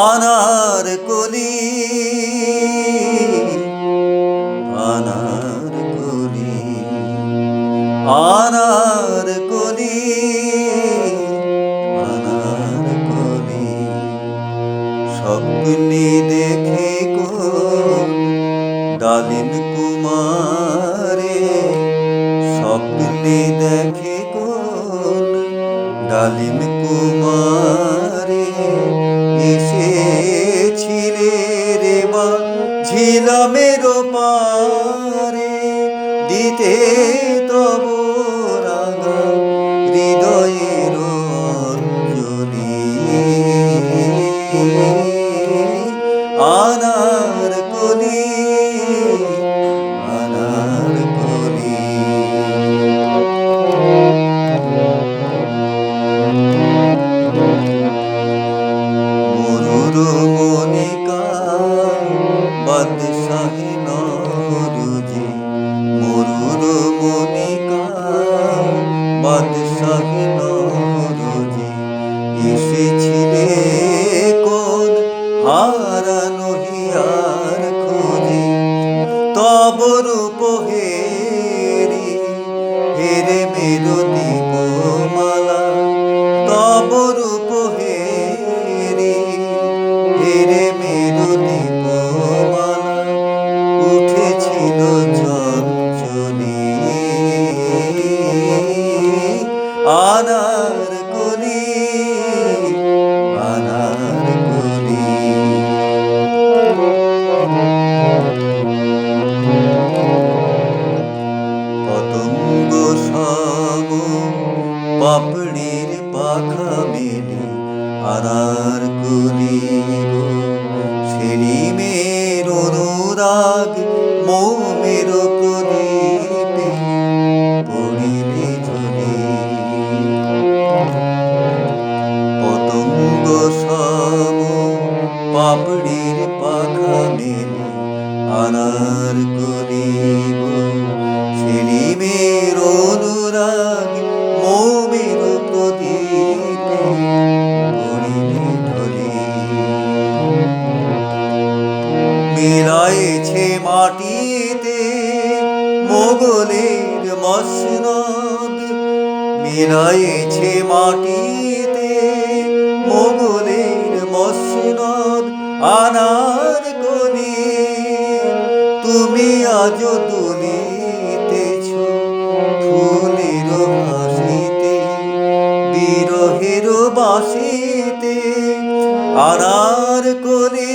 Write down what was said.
আনার কলি আনার কলি আনার কলি আনার কলি। স্বপ্নে ডালিম কুমারে এসেছিলে রে মা ঝিলামের পারে দিতে তব অনুরাগ মৌমের প্রদীপে পড়িলে ঝরে পতঙ্গ সব পাপড়ির পাখা মেলে আনার কলিব মাটিতে মোগলের মসনদ মিলাইছে মাটিতে। মোগলের মসনদ আনার কলি, তুমি আজ দুলিতেছ ফুলের হাসিতে বিরহের বাসিতে আনার করে